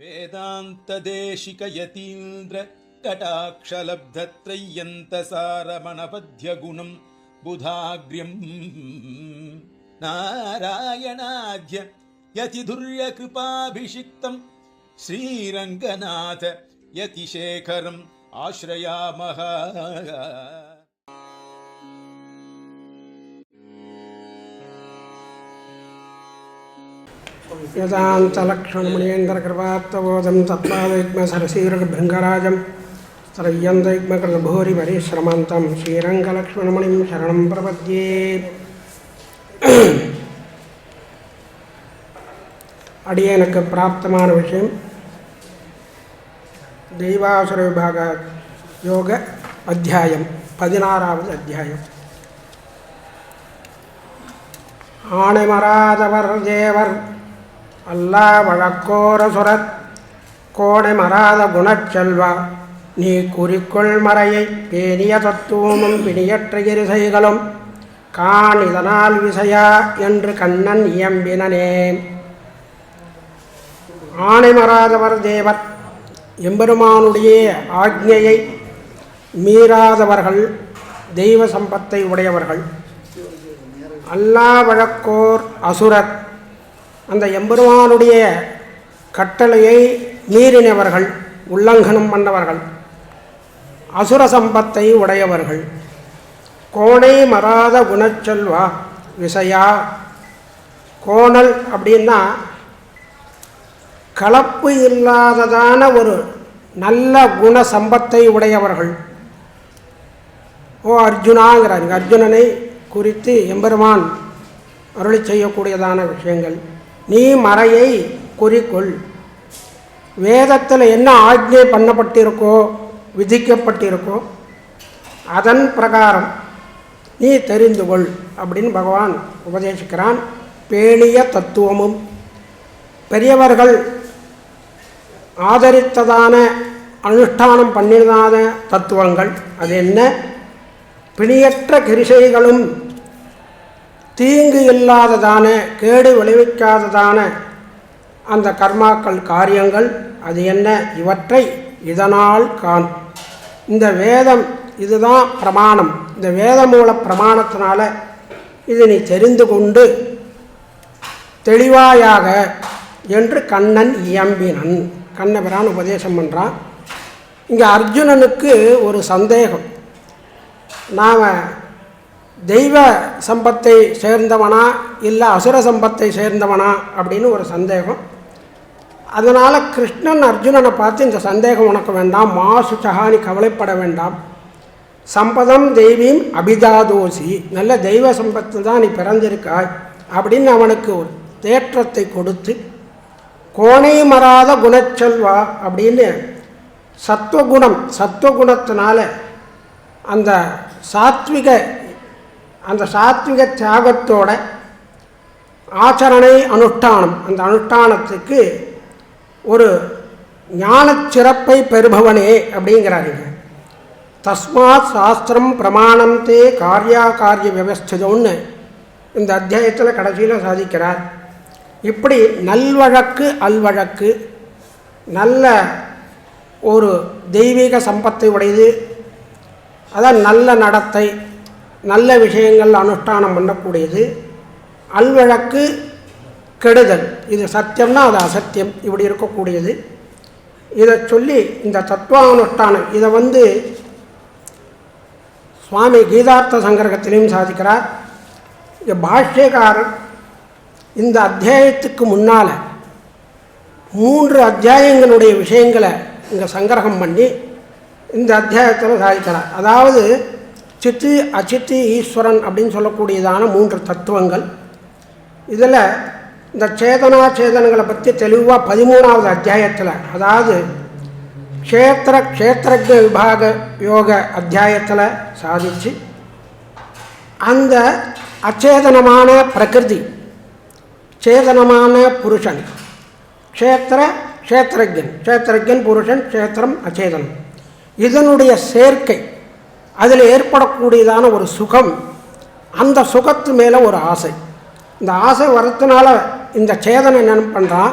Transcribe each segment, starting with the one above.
वेदान्तदेशिकयतीन्द्र कटाक्षलब्धत्रय्यन्तसारमणपद्यगुणम् बुधाग्र्यम् नारायणाद्य यतिधुर्यकृपाभिषिक्तम् श्रीरङ्गनाथ यतिशेखरम् आश्रयामः यदान्तलक्ष्मणमुनीन्द्रकृपात्तबोधं तत्पादयुग्मसरसीरभृङ्गराजं सरय्यन्तयुग्मकृतभूरिपरिश्रमन्तं श्रीरङ्गलक्ष्मणमुनिं शरणं प्रपद्ये அடியனுக்கு பிராப்தமான விஷயம் தெய்வாசுர விபாக யோக அத்தியாயம் பதினாறாவது அத்தியாயம் ஆணைமராதவர் தேவர் அல்லா வழக்கோரசுரத் கோடை மராத குணச்செல்வா நீ குறிக்கொள் மறையை பேணிய தத்துவமும் பிணியற்ற இருசைகளும் கான் இதனால் விசையா என்று கண்ணன் இயம்பினேன். ஆணைமராதவர் தேவர் எம்பெருமானுடைய ஆக்ஞையை மீறாதவர்கள் தெய்வ சம்பத்தை உடையவர்கள். அல்லா வழக்கோர் அசுரத். அந்த எம்பெருமானுடைய கட்டளையை மீறினவர்கள் உல்லங்கனம் பண்ணவர்கள் அசுர சம்பத்தை உடையவர்கள். கோணை மறாத குணச்செல்வா விசையா. கோணல் அப்படின்னா கலப்பு இல்லாததான ஒரு நல்ல குண சம்பத்தை உடையவர்கள். ஓ அர்ஜுனாங்கிறாங்க அர்ஜுனனை குறித்து எம்பெருமான் அருளி செய்யக்கூடியதான விஷயங்கள். நீ மறையை குறிக்கொள். வேதத்தில் என்ன ஆஜ்ஞை பண்ணப்பட்டிருக்கோ விதிக்கப்பட்டிருக்கோ அதன் பிரகாரம் நீ தெரிந்து கொள் அப்படின்னு பகவான் உபதேசிக்கிறான். பேணிய தத்துவமும். பெரியவர்கள் ஆதரித்ததான அனுஷ்டானம் பண்ணினதான தத்துவங்கள். அது என்ன? பிணியற்ற கிரிசைகளும் தீங்கு இல்லாததான கேடு விளைவிக்காததான அந்த கர்மாக்கள் காரியங்கள் அது என்ன? இவற்றை இதனால் காண். இந்த வேதம் இதுதான் பிரமாணம். இந்த வேதமூல பிரமாணத்தினால இது நீ தெரிந்து கொண்டு தெளிவாயாக என்று கண்ணன் இயம்பினன். கண்ணபிரான் உபதேசம் பண்ணுறான் இங்கே அர்ஜுனனுக்கு ஒரு சந்தேகம். நாம் தெய்வ சம்பத்தை சேர்ந்தவனா இல்லை அசுர சம்பத்தை சேர்ந்தவனா அப்படின்னு ஒரு சந்தேகம். அதனால் கிருஷ்ணன் அர்ஜுனனை பார்த்து இந்த சந்தேகம் உனக்கு வேண்டாம் மாசு சகானி கவலைப்பட வேண்டாம். சம்பதம் தெய்வீம் அபிதாதோசி நல்ல தெய்வ சம்பத்து தான் நீ பிறந்திருக்காய் அப்படின்னு அவனுக்கு ஒரு தேற்றத்தை கொடுத்து கோணை மறாத குணச்செல்வா அப்படின்னு சத்துவகுணம் சத்துவகுணத்தினால அந்த சாத்விக அந்த சாத்விக தியாகத்தோட ஆச்சரணை அனுஷ்டானம். அந்த அனுஷ்டானத்துக்கு ஒரு ஞானச் சிறப்பை பெறுபவனே அப்படிங்கிறாருங்க தஸ்மாத் சாஸ்திரம் பிரமாணம் தே காரியா காரிய வியவஸ்திதம்னு இந்த அத்தியாயத்தில் கடைசியில் சாதிக்கிறார். இப்படி நல்வழக்கு அல்வழக்கு நல்ல ஒரு தெய்வீக சம்பத்தை உடையது அதான் நல்ல நடத்தை நல்ல விஷயங்கள் அனுஷ்டானம் பண்ணக்கூடியது. அல்வழக்கு கெடுதல். இது சத்தியம்னா அது அசத்தியம். இப்படி இருக்கக்கூடியது. இதை சொல்லி இந்த தத்துவானுஷ்டானம் இதை வந்து சுவாமி கீதார்த்த சங்கரகத்திலையும் சாதிக்கிறார். இங்கே பாஷ்யக்காரர் இந்த அத்தியாயத்துக்கு முன்னால் மூன்று அத்தியாயங்களுடைய விஷயங்களை இங்கே சங்கிரகம் பண்ணி இந்த அத்தியாயத்தில் சாதிக்கிறார். அதாவது சித்து அச்சித்து ஈஸ்வரன் அப்படின்னு சொல்லக்கூடியதான மூன்று தத்துவங்கள். இதில் இந்த சேதனா சேதனங்களை பற்றி தெளிவாக பதிமூணாவது அத்தியாயத்தில் அதாவது க்ஷேத்திர க்ஷேத்திரஜ விபாக யோக அத்தியாயத்தில் சாதித்து அந்த அச்சேதனமான பிரகிருதி சேதனமான புருஷன் க்ஷேத்திர க்ஷேத்திரஜன் க்ஷேத்திரஜன் புருஷன் க்ஷேத்திரம் அச்சேதனம். இதனுடைய சேர்க்கை அதில் ஏற்படக்கூடியதான ஒரு சுகம் அந்த சுகத்து மேலே ஒரு ஆசை. இந்த ஆசை வரத்துனால இந்த சேதனை என்ன பண்ணுறான்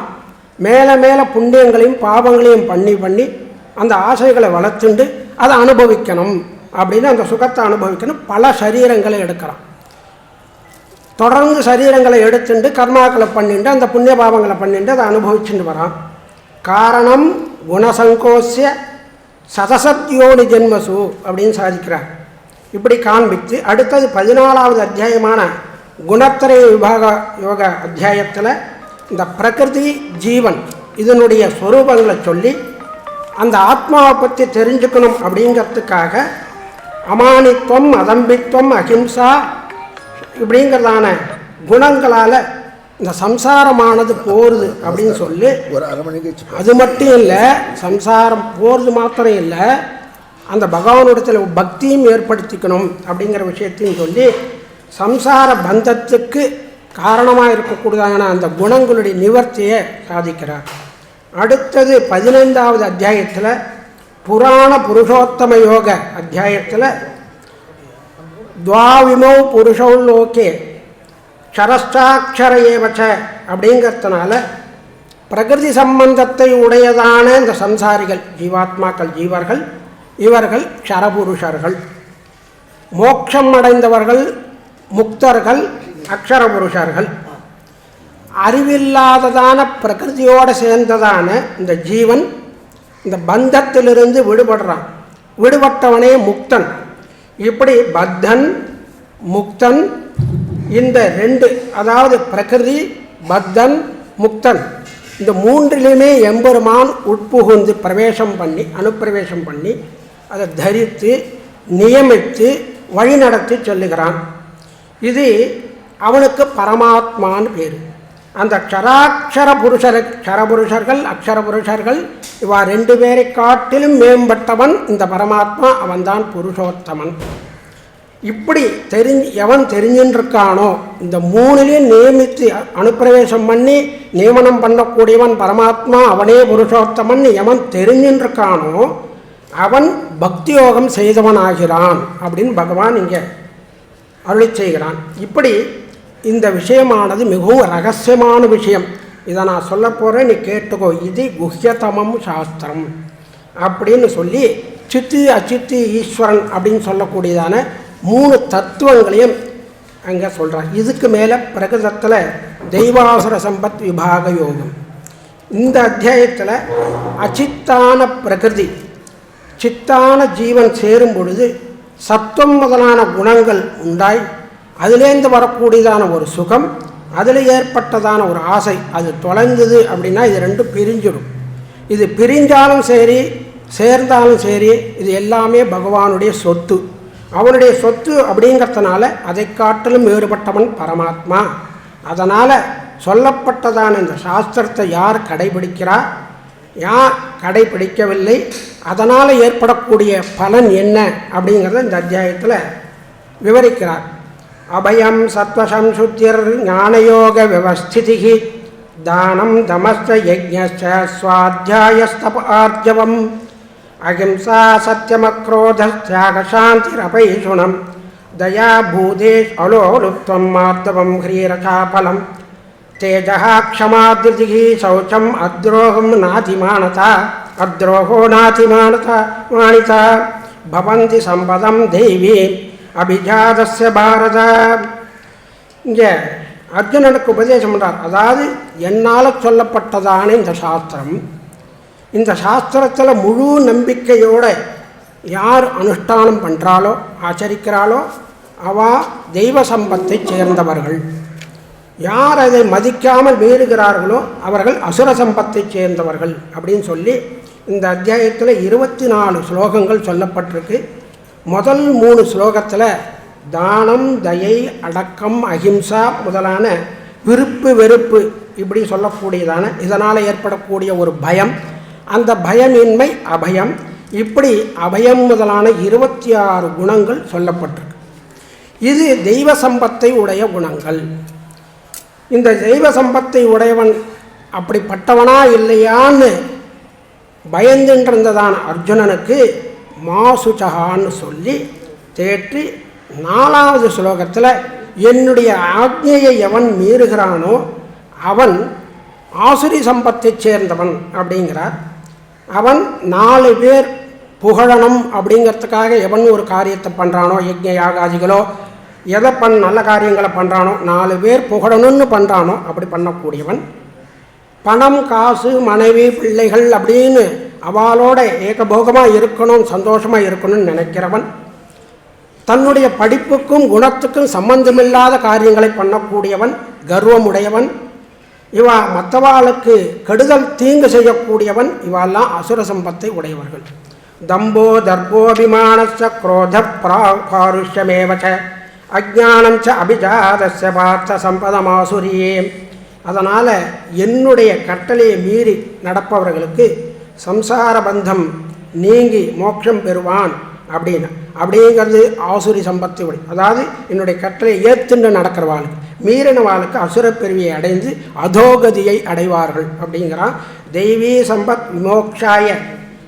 மேலே மேலே புண்ணியங்களையும் பாவங்களையும் பண்ணி பண்ணி அந்த ஆசைகளை வளர்த்துண்டு அதை அனுபவிக்கணும் அப்படின்னு அந்த சுகத்தை அனுபவிக்கணும். பல சரீரங்களை எடுக்கிறான். தொடர்ந்து சரீரங்களை எடுத்துட்டு கர்மாக்களை பண்ணிட்டு அந்த புண்ணிய பாவங்களை பண்ணிட்டு அதை அனுபவிச்சுட்டு வரான். காரணம் குணசங்கோசிய சதசத்யோனி ஜென்மசு அப்படின்னு சாதிக்கிறார். இப்படி காண்பித்து அடுத்தது பதினாலாவது அத்தியாயமான குணத்திரை விபாக யோக அத்தியாயத்தில் இந்த பிரகிருதி ஜீவன் இதனுடைய ஸ்வரூபங்களை சொல்லி அந்த ஆத்மாவை பற்றி தெரிஞ்சுக்கணும் அப்படிங்கிறதுக்காக அமானித்துவம் அதம்பித்துவம் அஹிம்சா இப்படிங்கிறதான குணங்களால் இந்த சம்சாரமானது போருது அப்படின்னு சொல்லி ஒரு அரை வச்சு அது மட்டும் இல்லை சம்சாரம் போகிறது மாத்திரம் இல்லை அந்த பகவானிடத்தில் பக்தியும் ஏற்படுத்திக்கணும் அப்படிங்கிற விஷயத்தையும் சொல்லி சம்சார பந்தத்துக்கு காரணமாக இருக்கக்கூடியதான அந்த குணங்களுடைய நிவர்த்தியை சாதிக்கிறார். அடுத்தது பதினைந்தாவது அத்தியாயத்தில் புராண புருஷோத்தம யோக அத்தியாயத்தில் துவாவிமௌ புருஷௌ லோகே க்ஷரஷ்டாட்சர ஏவச்ச அப்படிங்கிறதுனால பிரகிருதி சம்பந்தத்தை உடையதான இந்த சம்சாரிகள் ஜீவாத்மாக்கள் ஜீவர்கள் இவர்கள் க்ஷரபுருஷர்கள் மோட்சம் அடைந்தவர்கள் முக்தர்கள் அக்ஷரபுருஷர்கள். அறிவில்லாததான பிரகிருதியோடு சேர்ந்ததான இந்த ஜீவன் இந்த பந்தத்திலிருந்து விடுபடுறான். விடுபட்டவனே முக்தன். இப்படி பத்தன் முக்தன் இந்த ரெண்டு அதாவது பிரகிருதி பத்தன் முக்தன் இந்த மூன்றிலுமே எம்பெருமான் உட்புகுந்து பிரவேசம் பண்ணி அனுப்பிரவேசம் பண்ணி அதை தரித்து நியமித்து வழிநடத்தி சொல்லுகிறான். இது அவனுக்கு பரமாத்மான்னு பேர். அந்த க்ஷராட்சர புருஷர் க்ஷரபுருஷர்கள் அக்ஷர புருஷர்கள் இவா ரெண்டு பேரை காட்டிலும் மேம்பட்டவன் இந்த பரமாத்மா அவன்தான் புருஷோத்தமன். இப்படி தெரிஞ்சு எவன் தெரிஞ்சுருக்கானோ இந்த மூணுலையும் நியமித்து அனுப்பிரவேசம் பண்ணி நியமனம் பண்ணக்கூடியவன் பரமாத்மா அவனே புருஷோத்தமன் எவன் தெரிஞ்சுருக்கானோ அவன் பக்தி யோகம் செய்தவனாகிறான் அப்படின்னு பகவான் இங்கே அருளி செய்கிறான். இப்படி இந்த விஷயமானது மிகவும் ரகசியமான விஷயம். இதை நான் சொல்ல போகிறேன் நீ கேட்டுக்கோ. இது குஹ்யதமம் சாஸ்திரம் அப்படின்னு சொல்லி சித்து அச்சித்து ஈஸ்வரன் அப்படின்னு சொல்லக்கூடியதான மூணு தத்துவங்களையும் அங்கே சொல்கிறான் இதுக்கு மேலே பிரகிருதத்தில் தெய்வாசுர சம்பத் விபாக யோகம் இந்த அத்தியாயத்தில் அச்சித்தான பிரகிருதி சித்தான ஜீவன் சேரும் பொழுது சத்துவம் முதலான குணங்கள் உண்டாய் அதிலேருந்து வரக்கூடியதான ஒரு சுகம் அதில் ஏற்பட்டதான ஒரு ஆசை அது தொலைந்தது அப்படின்னா இது ரெண்டும் பிரிஞ்சிடும். இது பிரிஞ்சாலும் சரி சேர்ந்தாலும் சரி இது எல்லாமே பகவானுடைய சொத்து. அவனுடைய சொத்து அப்படிங்கிறதுனால அதை காட்டிலும் வேறுபட்டவன் பரமாத்மா. அதனால் சொல்லப்பட்டதான இந்த சாஸ்திரத்தை யார் கடைபிடிக்கிறா? யார் கடைபிடிக்கவில்லை? அதனால் ஏற்படக்கூடிய பலன் என்ன? அப்படிங்கிறத இந்த அத்தியாயத்தில் விவரிக்கிறார். அபயம் சத்வசம்சுத்திர் ஞானயோக விவஸ்திதி தானம் தமஸ்த யஜ்ஞ சுவாத்தியாயஸ்தப ஆர்ஜவம். అహింసా సత్యమక్రోధత్యాగశాంతిరపైషుణం దయా భూదేష్ అలోలుప్తం మార్దవం హ్రీరకాఫలం తేజ క్షమాదిజి శౌచం అద్రోహం నాతిమానత అద్రోహో నాతిమానత మానిత భవంతి సంపదం దేవి அபிஜாதஸ்ய பாரத இங்கே ఉపదేశం ఉంటారు பண்ணுறார் ఎన్నాళ్ళకు చొల్లపట్టదా అని ఇంత శాస్త్రం இந்த சாஸ்திரத்தில் முழு நம்பிக்கையோடு யார் அனுஷ்டானம் பண்ணுறாளோ ஆச்சரிக்கிறாளோ அவா தெய்வ சம்பத்தை சேர்ந்தவர்கள். யார் அதை மதிக்காமல் மீறுகிறார்களோ அவர்கள் அசுர சம்பத்தை சேர்ந்தவர்கள் அப்படின்னு சொல்லி இந்த அத்தியாயத்தில் இருபத்தி நாலு ஸ்லோகங்கள் சொல்லப்பட்டிருக்கு. முதல் மூணு ஸ்லோகத்தில் தானம் தயை அடக்கம் அஹிம்சா முதலான விருப்பு வெறுப்பு இப்படி சொல்லக்கூடியதான இதனால் ஏற்படக்கூடிய ஒரு பயம் அந்த பயமின்மை அபயம். இப்படி அபயம் முதலான இருபத்தி ஆறு குணங்கள் சொல்லப்பட்டிருக்கு. இது தெய்வ சம்பத்தை உடைய குணங்கள். இந்த தெய்வ சம்பத்தை உடையவன் அப்படிப்பட்டவனா இல்லையான்னு பயந்துன்றிருந்ததான அர்ஜுனனுக்கு மாசுச்சகான்னு சொல்லி தேற்றி நாலாவது ஸ்லோகத்தில் என்னுடைய ஆக்ஞையை எவன் மீறுகிறானோ அவன் ஆசுரி சம்பத்தைச் சேர்ந்தவன் அப்படிங்கிறார். அவன் நாலு பேர் புகழணும் அப்படிங்கிறதுக்காக எவன் ஒரு காரியத்தை பண்ணுறானோ யஜ்ய யாகாதிகளோ எதை பண் நல்ல காரியங்களை பண்ணுறானோ நாலு பேர் புகழணும்னு பண்ணுறானோ அப்படி பண்ணக்கூடியவன். பணம் காசு மனைவி பிள்ளைகள் அப்படின்னு அவளோட ஏகபோகமாக இருக்கணும் சந்தோஷமாக இருக்கணும்னு நினைக்கிறவன். தன்னுடைய படிப்புக்கும் குணத்துக்கும் சம்பந்தமில்லாத காரியங்களை பண்ணக்கூடியவன் கர்வமுடையவன். இவா மற்றவாளுக்கு கெடுதல் தீங்கு செய்யக்கூடியவன் இவாலாம் அசுர சம்பத்தை உடையவர்கள். தம்போ தர்போபிமானச்ச குரோத பாருஷ்யமேவச்ச. அஜானம் ச அபிஜாதஸ்ய பார்த்த சம்பதமாசுரியே. அதனால் என்னுடைய கட்டளையை மீறி நடப்பவர்களுக்கு சம்சார பந்தம் நீங்கி மோட்சம் பெறுவான் அப்படின்னு. அப்படிங்கிறது ஆசுரி சம்பத்தி உடை. அதாவது என்னுடைய கட்டளை ஏத்துண்டு நடக்கிறவாளுக்கு. மீறினவாளுக்கு அசுரப் அடைந்து அதோகதியை அடைவார்கள் அப்படிங்கிறான். தெய்வீ சம்பத் விமோக்ஷாய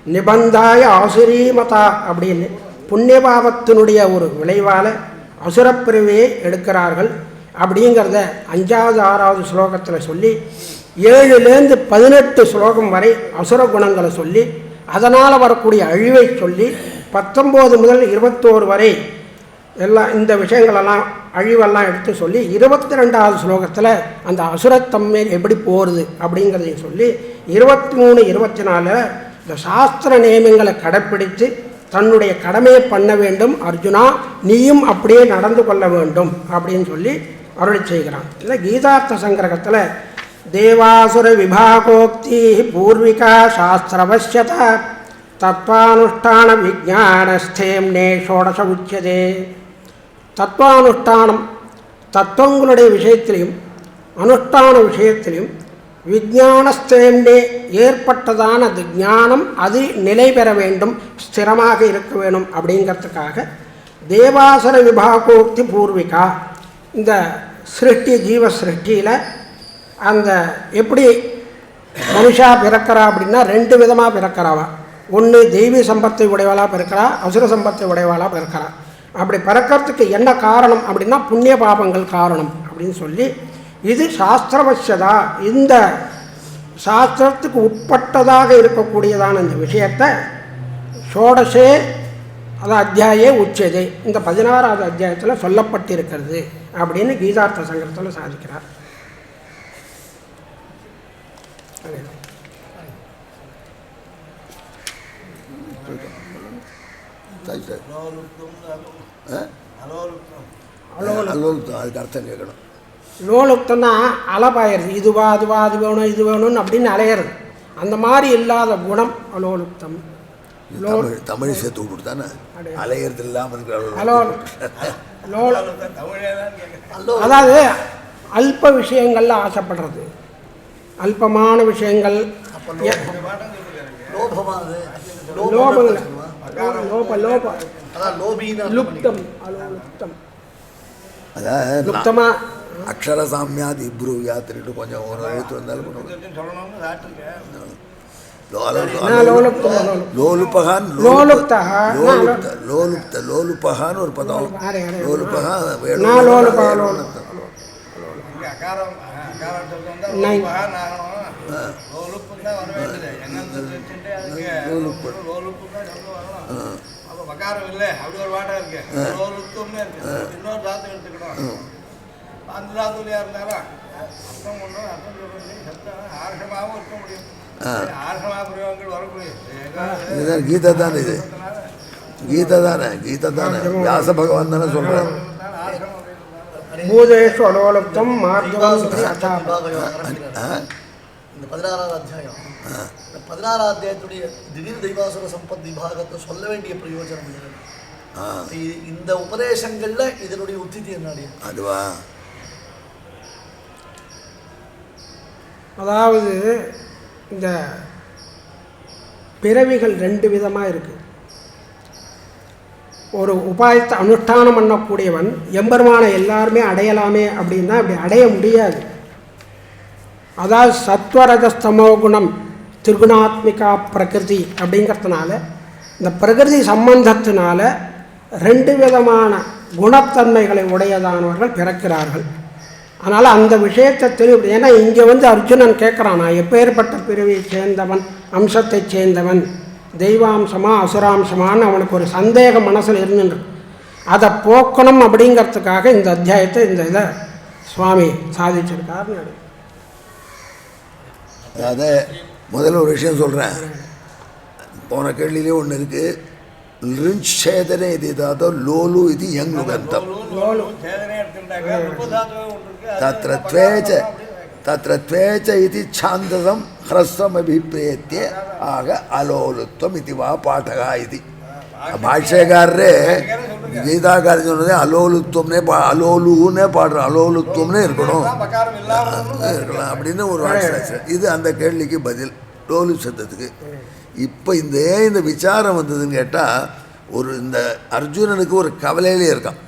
நிபந்தாய ஆசுரீமதா அப்படின்னு புண்ணியபாவத்தினுடைய ஒரு விளைவால் அசுரப்பிரிவியை எடுக்கிறார்கள் அப்படிங்கிறத அஞ்சாவது ஆறாவது ஸ்லோகத்தில் சொல்லி ஏழுலேருந்து பதினெட்டு ஸ்லோகம் வரை அசுர குணங்களை சொல்லி அதனால் வரக்கூடிய அழிவை சொல்லி பத்தொம்போது முதல் இருபத்தோரு வரை எல்லாம் இந்த விஷயங்களெல்லாம் அழிவெல்லாம் எடுத்து சொல்லி இருபத்தி ரெண்டாவது ஸ்லோகத்தில் அந்த அசுரத்தன்மை எப்படி போகிறது அப்படிங்கிறதையும் சொல்லி இருபத்தி மூணு இருபத்தி நாலில் இந்த சாஸ்திர நியமங்களை கடைப்பிடித்து தன்னுடைய கடமையை பண்ண வேண்டும் அர்ஜுனா நீயும் அப்படியே நடந்து கொள்ள வேண்டும் அப்படின்னு சொல்லி அருளை செய்கிறான். இல்லை கீதார்த்த சங்கிரகத்தில் தேவாசுர விபாகோக்தி பூர்விகா சாஸ்திரவசியதா தத்வானுஷ்டான விஜானஸ்தேம்னே ஷோடச உச்சதே. தத்துவானுஷ்டானம் தத்துவங்களுடைய விஷயத்திலையும் அனுஷ்டான விஷயத்திலையும் விஜானஸ்தேண்டே ஏற்பட்டதான அது ஞானம் அது நிலை பெற வேண்டும் ஸ்திரமாக இருக்க வேணும் அப்படிங்கிறதுக்காக தேவாசர விபாகோக்தி பூர்விகா. இந்த சிருஷ்டி ஜீவ சிருஷ்டியில் அந்த எப்படி மனுஷா பிறக்கிறா அப்படின்னா ரெண்டு விதமாக பிறக்கிறாவா ஒன்று தெய்வீ சம்பத்தை உடையவாளாக பிறக்கிறா அசுர சம்பத்தை உடையவாளாக பிறக்கிறா. அப்படி பிறக்கிறதுக்கு என்ன காரணம் அப்படின்னா புண்ணிய பாபங்கள் காரணம் அப்படின்னு சொல்லி இது சாஸ்திரவசதா இந்த சாஸ்திரத்துக்கு உட்பட்டதாக இருக்கக்கூடியதான இந்த விஷயத்தை ஷோடசே அது அத்தியாயே உச்சதே. இந்த பதினாறாவது அத்தியாயத்தில் சொல்லப்பட்டிருக்கிறது அப்படின்னு கீதார்த்த சங்கரத்தில் சாதிக்கிறார். Thank you. அலோலுப்தம் அதுக்கு அர்த்தம் கேட்கணும் லோலுப்தம்னா அலபாயிருது இதுவா அதுவா அது வேணும் இது வேணும்னு அப்படின்னு அலையிறது அந்த மாதிரி இல்லாத குணம் அலோலுப்தம் இது தமிழ் தமிழ் சேர்த்து விட்டுட்டு தானே அலையிறது இல்லாமல் அதாவது அல்ப விஷயங்கள்ல ஆசைப்படுறது அல்பமான விஷயங்கள் லோபம் இல்ல. லோப லோப லுப்தம் அலோலுப்தம் அதாவது லுப்தமா? அக்ஷர சாமியாதி இப்ரு யாத்திரிட்டு கொஞ்சம் ஒரு எழுத்து வந்தாலும் லோலுப்தஹ, லோலுப்த? லோலுப்த லோலுபகான்னு ஒரு பதம். அரே. மகாரம் இல்லை. அப்படி ஒரு வாட்டம் இருக்கு. லோலுப்தம்னு இருக்கு. இன்னொரு தாத்து எடுத்துக்கணும். அந்த தாத்துல இருந்தாலும் அர்த்தம் ஒன்றும் அர்த்தம் சொல்றது சத்தம் ஆர்ஷமாகவும் இருக்க முடியும். ஆர்ஷமாக பிரயோகங்கள் வரக்கூடிய இதுதான் கீதை தானே இது? கீதை தானே? கீதை தானே? வியாச பகவான் தானே சொல்கிறார் பூதேஷு அச்சா ஆ. இந்த பதினாறாவது அத்தியாயம். இந்த பதினாறாவது அத்தியாயத்துடைய திடீர் தெய்வாசுர சம்பத் விபாகத்தை சொல்ல வேண்டிய பிரயோஜனம் இது. இந்த உபதேசங்கள்ல இதனுடைய உத்திதி என்னடி? அதுவா? அதாவது இந்த பிறவிகள் ரெண்டு விதமாக இருக்கு. ஒரு உபாயத்தை அனுஷ்டானம் பண்ணக்கூடியவன் எம்பெருமானை எல்லாருமே அடையலாமே அப்படின்னா அப்படி அடைய முடியாது. அதாவது சத்வரஜஸ்தமோ குணம் திரிகுணாத்மிகா பிரகிருதி அப்படிங்கிறதுனால இந்த பிரகிருதி சம்மந்தத்தினால் ரெண்டு விதமான குணத்தன்மைகளை உடையதானவர்கள் பிறக்கிறார்கள் அதனால் அந்த விஷயத்தை தெளிவு ஏன்னா இங்கே வந்து அர்ஜுனன் கேட்குறான் நான் எப்பேற்பட்ட பிரிவை சேர்ந்தவன் அம்சத்தைச் சேர்ந்தவன் தெய்வாம்சமா அசுராம்சமான்னு அவனுக்கு ஒரு சந்தேகம் மனசில் இருந்துட்டு அதை போக்கணும் அப்படிங்கிறதுக்காக இந்த அத்தியாயத்தை இந்த இதை சுவாமி சாதிச்சிருக்காருன்னு நினைக்கிறேன். அதாவது முதல்ல ஒரு விஷயம் சொல்கிறேன் போன கேள்வியிலே ஒன்று இருக்குது லிருஞ்சேதனே இது இதாதோ லோலு இது யங் லுகந்தம் தத்திர த்வேச்ச தத்திர த்வேச்ச இது சாந்ததம் ஹ்ரஸ்வம் அபிப்பிரேத்திய ஆக அலோலுத்வம் இது வா பாட்டகா இது. பாஷ்யக்காரரே கீதாக்காரர் சொன்னதே அலோலுத்துவம்னே பா அலோலுன்னே பாடுற அலோலுத்துவம்னே இருக்கணும். இருக்கலாம் அப்படின்னு ஒரு வாட்ஸ்அப் இது அந்த கேள்விக்கு பதில் லோலு சத்தத்துக்கு. இப்போ இந்த ஏன் இந்த விசாரம் வந்ததுன்னு கேட்டால் ஒரு இந்த அர்ஜுனனுக்கு ஒரு கவலையிலே இருக்கான்.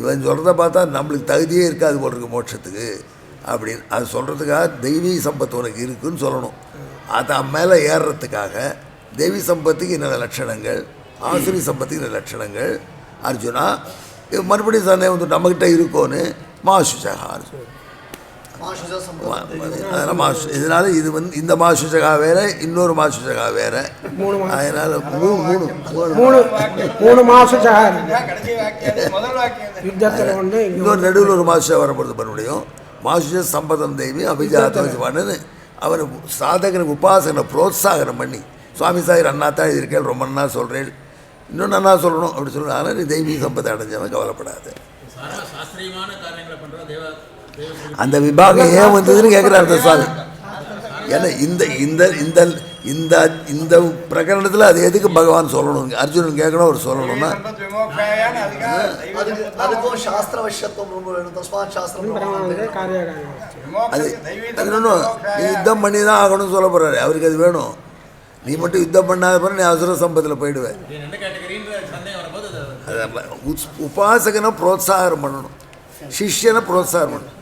இவன் சொல்கிறத பார்த்தா நம்மளுக்கு தகுதியே இருக்காது போல் இருக்கு மோட்சத்துக்கு அப்படின்னு. அது சொல்கிறதுக்காக தெய்வீக சம்பத்து உனக்கு இருக்குன்னு சொல்லணும். அது மேலே ஏறுறதுக்காக தெய்வீ சம்பத்துக்கு என்னென்ன லட்சணங்கள் ஆசிரி சம்பத்துக்கு என்ன லட்சணங்கள். அர்ஜுனா மறுபடியும் சந்தேகம் வந்து நம்மக்கிட்ட இருக்கோன்னு மாசுசகான்னு சொல்லு மாசுஜ சம்பந்தம் அதனால் மாசு இதனால இது வந்து இந்த மாசுசகா வேற இன்னொரு மாசுசகா வேற. அதனால மூணு மூணு. மூணு மூணு இன்னொரு நடுவில் ஒரு மாசுஷா வரப்படுது மறுபடியும். மாசுஷ சம்பதம் தெய்வி அபிஜாத்தன்னு அவனை சாதகனுக்கு உபாசகனை புரோத்சாகனம் பண்ணி சுவாமி சாகர் அண்ணா தான் இருக்கேன் ரொம்ப நன்னா சொல்கிறேன் இன்னும் நன்னா சொல்லணும் அப்படி சொல்லணும். ஆனால் நீ தெய்வீ சம்பத்தை அடைஞ்சவன் கவலைப்படாது. அந்த விபாகம் ஏன் வந்ததுன்னு கேட்குறாரு அந்த சுவாமி ஏன்னா இந்த இந்த இந்த இந்த இந்த பிரகரணத்தில் அது எதுக்கு பகவான் சொல்லணும்? அர்ஜுனன் கேட்கணும் அவர் சொல்லணும்னா. அது இன்னொன்று. யுத்தம் பண்ணி தான் ஆகணும்னு சொல்ல போகிறாரு அவருக்கு அது வேணும். நீ மட்டும் யுத்தம் பண்ணாத பிறகு நீ அவசர சம்பத்தில் போயிடுவேன் உபாசகனை புரோத்சாகம் பண்ணணும். சிஷ்யனை புரோத்சாகம் பண்ணணும்.